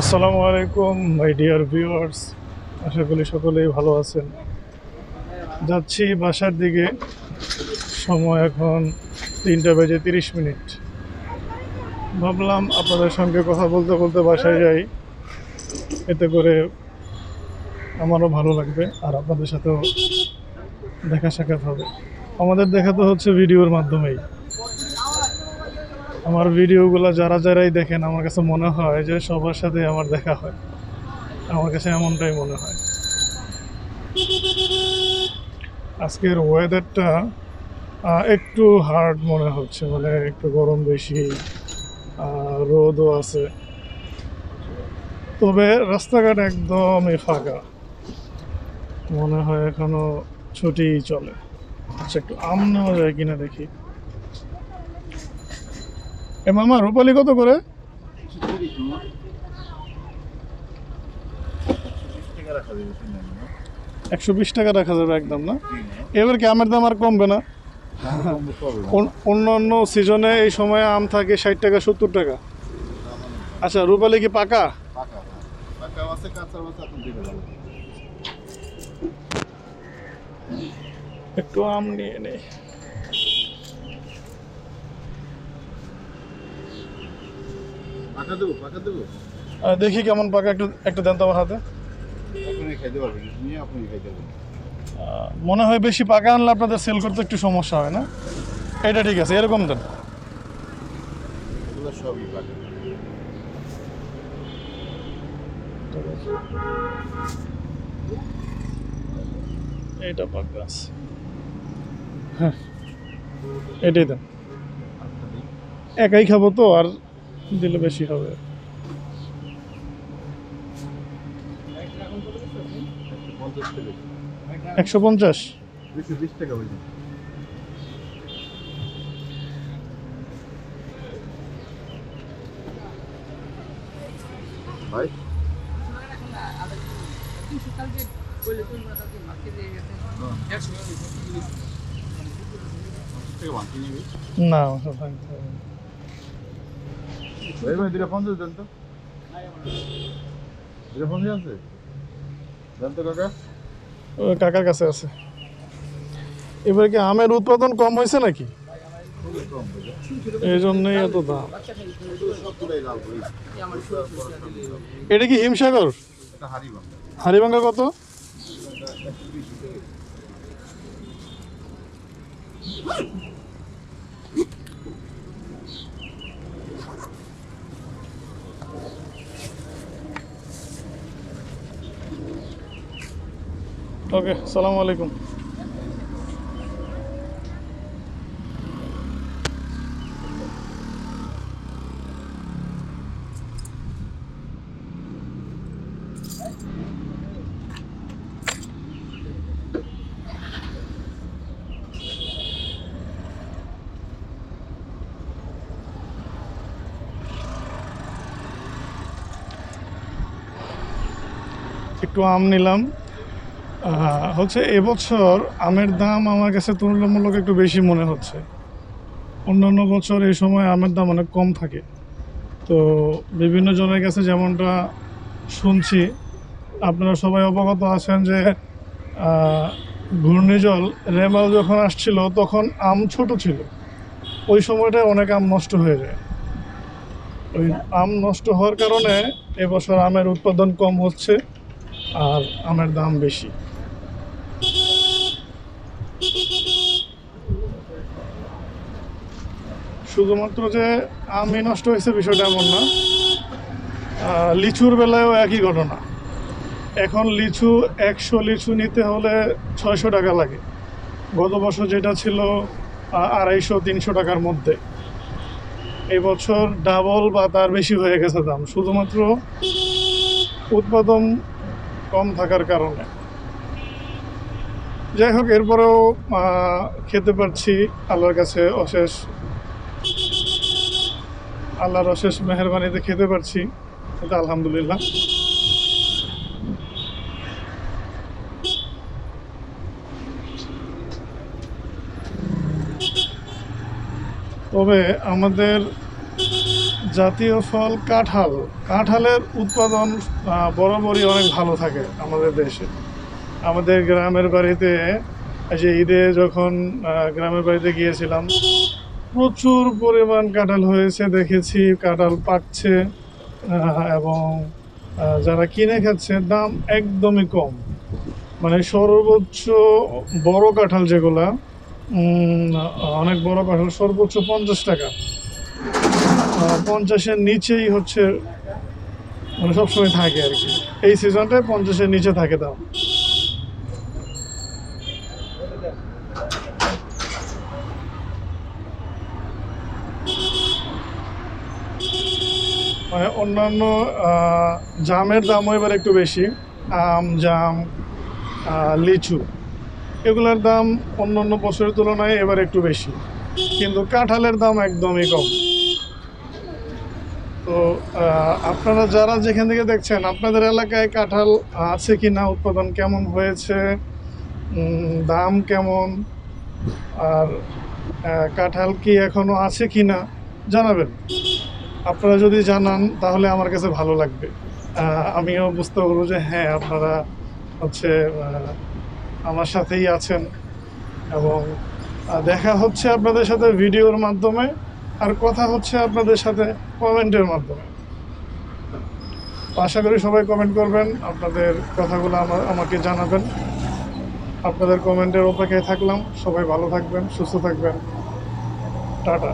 আসসালামু আলাইকুম my dear viewers আশা করি সকলেই ভালো আছেন। যাচ্ছি বাসার দিকে। সময় এখন তিনটা বেজে তিরিশ মিনিট। ভাবলাম আপনাদের সঙ্গে কথা বলতে বলতে বাসায় যাই। এতে করে আমারও ভালো লাগবে, আর আপনাদের সাথেও দেখা সাক্ষাৎ হবে। আমাদের দেখা তো হচ্ছে ভিডিওর মাধ্যমেই। আমার ভিডিওগুলো যারা যারাই দেখেন, আমার কাছে মনে হয় যে সবার সাথে আমার দেখা হয়। আমার কাছে এমনটাই মনে হয়। আজকের ওয়েদারটা একটু হার্ড মনে হচ্ছে মানে একটু গরম বেশি রোদও আছে। তবে রাস্তাঘাট একদমই ফাঁকা। মনে হয় এখনও ছুটি চলে। আচ্ছা একটু আম নেওয়া যায় কিনা দেখি। এ মামা, রূপালি কত করে? একশো বিশ টাকা রাখা যাবে একদম, না? এবার কি আমের দাম আর কমবে না? অন- অন্যান্য সিজনে এই সময় আম থাকে ষাট টাকা, সত্তর টাকা। আচ্ছা রূপালি কি পাকা? একটু আম নিয়ে নেই পাকা দেবো পাকা দেবো আহ, দেখি কেমন পাকা একটু একটা দেন তো আমার হাতে। মনে হয় বেশি পাকা আনলে আপনাদের সেল করতে একটু সমস্যা হয় না? এটা ঠিক আছে এরকম দেন। এগুলো সবই পাকা। এইটা পাকা আছে। হ্যাঁ এটাই দেন। একাই খাব তো আর দিলে বেশি হবে। একশো পঞ্চাশ। ভাই? থেকে বাকি নিবি না। ভাই ভাই দুটা পঞ্চাশ দেন তো। দুটা পঞ্চাশ আছে? দেন তো কাকা। ওই কাকার কাছে আছে। এবার কি আমের উৎপাদন কম হয়েছে নাকি? এই জন্যই এত দাম। এটা কি হিমসাগর? এটা হারি বাংলা ওকে সালাম আলাইকুম। একটু আম নিলাম। হচ্ছে এবছর আমের দাম আমার কাছে তুলনামূলক একটু বেশি মনে হচ্ছে। অন্যান্য বছর এই সময় আমের দাম অনেক কম থাকে। তো বিভিন্ন জনের কাছে যেমনটা শুনছি, আপনারা সবাই অবগত আছেন যে ঘূর্ণিজল রেমাল যখন আসছিল, তখন আম ছোট ছিল। ওই সময়টায় অনেক আম নষ্ট হয়ে যায়। ওই আম নষ্ট হওয়ার কারণে এবছর আমের উৎপাদন কম হচ্ছে আর আমের দাম বেশি। শুধুমাত্র যে আমই নষ্ট হয়েছে বিষয়টা এমন না। লিচুর বেলায়ও একই ঘটনা। এখন লিচু একশো লিচু নিতে হলে ছয়শো টাকা লাগে। গত বছর যেটা ছিল আড়াইশো, তিনশো টাকার মধ্যে। এবছর ডাবল বা তার বেশি হয়ে গেছে দাম। শুধুমাত্র উৎপাদন কম থাকার কারণে। যাই হোক, এরপরেও খেতে পারছি। আল্লাহর কাছে অশেষ আল্লাহর অশেষ মেহরবানিতে খেতে পারছি এটা আলহামদুলিল্লাহ। তবে আমাদের জাতীয় ফল কাঁঠাল, কাঁঠালের উৎপাদন বরাবরই অনেক ভালো থাকে আমাদের দেশে। আমাদের গ্রামের বাড়িতে যে ঈদে যখন গ্রামের বাড়িতে গিয়েছিলাম প্রচুর পরিমাণ কাঁঠাল হয়েছে, দেখেছি, কাঁঠাল পাকছে এবং যারা কিনে খাচ্ছে, দাম একদমই কম। মানে সর্বোচ্চ বড় কাঁঠাল যেগুলা অনেক বড় কাঁঠাল সর্বোচ্চ পঞ্চাশ টাকা। পঞ্চাশের নিচেই হচ্ছে মানে সবসময় থাকে আর কি। এই সিজনটায় পঞ্চাশের নিচে থাকে দাম মানে অন্যান্য জামের দামও এবার একটু বেশি। আম, জাম লিচু, এগুলোর দাম অন্যান্য বছরের তুলনায় এবার একটু বেশি। কিন্তু কাঁঠালের দাম একদমই কম। তো আপনারা যারা যেখান থেকে দেখছেন, আপনাদের এলাকায় কাঁঠাল আছে কি না উৎপাদন কেমন হয়েছে দাম কেমন, আর কাঁঠাল কি এখনও আছে কি না জানাবেন। আপনারা যদি জানান, তাহলে আমার কাছে ভালো লাগবে। আমিও বুঝতে পারব যে হ্যাঁ আপনারা হচ্ছে আমার সাথেই আছেন এবং দেখা হচ্ছে আপনাদের সাথে ভিডিওর মাধ্যমে আর কথা হচ্ছে আপনাদের সাথে কমেন্টের মাধ্যমে। আশা করি সবাই কমেন্ট করবেন, আপনাদের কথাগুলো আমার আমাকে জানাবেন। আপনাদের কমেন্টের অপেক্ষায় থাকলাম। সবাই ভালো থাকবেন, সুস্থ থাকবেন। টাটা।